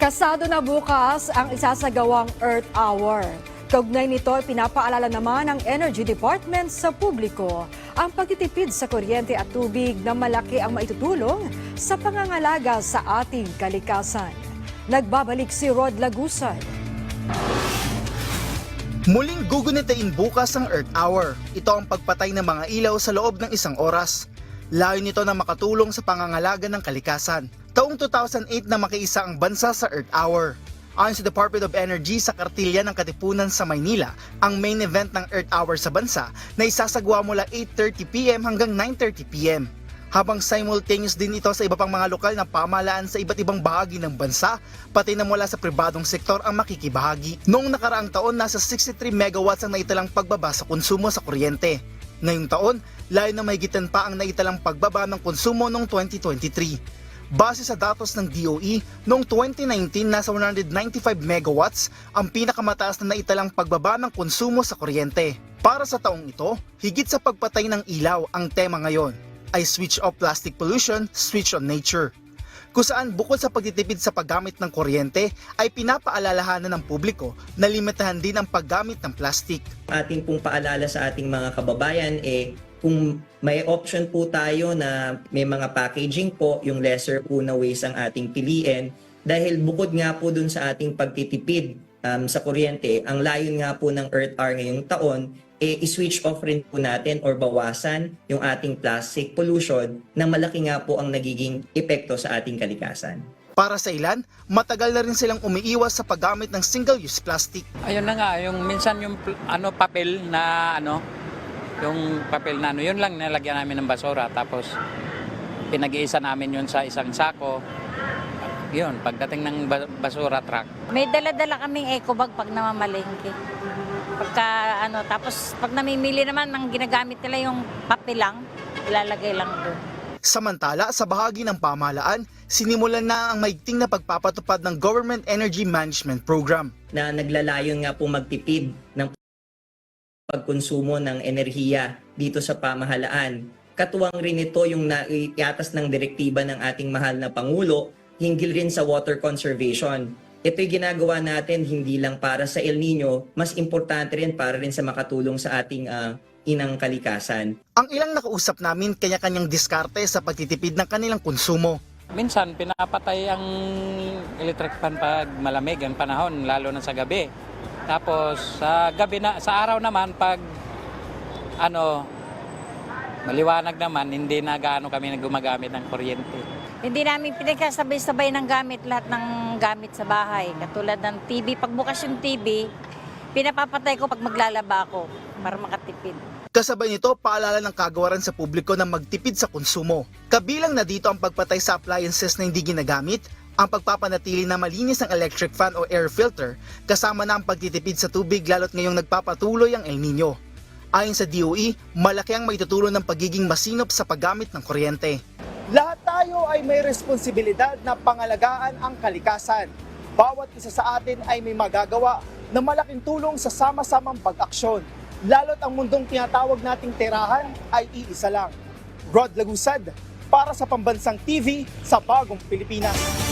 Kasado na bukas ang isasagawang Earth Hour. Kaugnay nito, pinapaalala naman ng Energy Department sa publiko ang pagtitipid sa kuryente at tubig na malaki ang maitutulong sa pangangalaga sa ating kalikasan. Nagbabalik si Rod Lagusad. Muling gugunitain bukas ang Earth Hour. Ito ang pagpatay ng mga ilaw sa loob ng isang oras. Layo nito na makatulong sa pangangalaga ng kalikasan. Taong 2008 na makiisa ang bansa sa Earth Hour. Ayon sa Department of Energy sa kartilya ng Katipunan sa Maynila, ang main event ng Earth Hour sa bansa na isasagwa mula 8.30pm hanggang 9.30pm. Habang simultaneous din ito sa iba pang mga lokal na pamahalaan sa iba't ibang bahagi ng bansa, pati na mula sa pribadong sektor ang makikibahagi. Noong nakaraang taon, nasa 63 megawatts ang naitalang pagbaba sa konsumo sa kuryente. Ngayong taon, layo na mahigitan pa ang naitalang pagbaba ng konsumo noong 2023. Base sa datos ng DOE, noong 2019 nasa 195 megawatts ang pinakamataas na naitalang pagbaba ng konsumo sa kuryente. Para sa taong ito, higit sa pagpatay ng ilaw ang tema ngayon ay switch off plastic pollution, switch on nature. Kung saan bukod sa pagtitipid sa paggamit ng kuryente ay pinapaalalahanan ng publiko na limitahan din ang paggamit ng plastic. ating pong paalala sa ating mga kababayan eh kung may option po tayo na may mga packaging po, yung lesser po na waste ang ating piliin dahil bukod nga po dun sa ating pagtitipid um, sa kuryente, ang layon nga po ng Earth Hour ngayong taon eh, i-switch off rin po natin or bawasan yung ating plastic pollution na malaki nga po ang nagiging epekto sa ating kalikasan. Para sa ilan, matagal na rin silang umiiwas sa paggamit ng single-use plastic. Ayun na nga, yung minsan yung ano papel na ano, yung papel na ano, yun lang nilagyan namin ng basura tapos pinag-iisa namin yun sa isang sako. Yun, pagdating ng ba- basura truck, May dala-dala kaming eco bag pag namamalengke. Pagka ano, tapos pag namimili naman ng ginagamit nila yung papel lang, ilalagay lang doon. Samantala, sa bahagi ng pamahalaan, sinimulan na ang maigting na pagpapatupad ng Government Energy Management Program. na naglalayon nga po magtipid ng pagkonsumo ng enerhiya dito sa pamahalaan. Katuwang rin ito yung naiatas ng direktiba ng ating mahal na Pangulo hinggil rin sa water conservation. Ito'y ginagawa natin hindi lang para sa El Nino, mas importante rin para rin sa makatulong sa ating ah, inang kalikasan. Ang ilang nakausap namin kanya-kanyang diskarte sa pagtitipid ng kanilang konsumo. minsan pinapatay ang electric fan pag malamig ang panahon, lalo na sa gabi. Tapos sa gabi na, sa araw naman pag ano, maliwanag naman, hindi na gaano kami gumagamit ng kuryente. Hindi namin pinagkasabay-sabay ng gamit lahat ng gamit sa bahay. Katulad ng TV. Pag bukas yung TV, pinapapatay ko pag maglalaba ako para makatipid. Kasabay nito, paalala ng kagawaran sa publiko na magtipid sa konsumo. Kabilang na dito ang pagpatay sa appliances na hindi ginagamit, ang pagpapanatili na malinis ng electric fan o air filter, kasama na ang pagtitipid sa tubig lalo't ngayong nagpapatuloy ang El Nino. Ayon sa DOE, malaki ang maitutulong ng pagiging masinop sa paggamit ng kuryente. Lahat tayo ay may responsibilidad na pangalagaan ang kalikasan. Bawat isa sa atin ay may magagawa na malaking tulong sa sama-samang pag-aksyon. Lalo't ang mundong tinatawag nating tirahan ay iisa lang. Rod Lagusad, para sa Pambansang TV sa Bagong Pilipinas.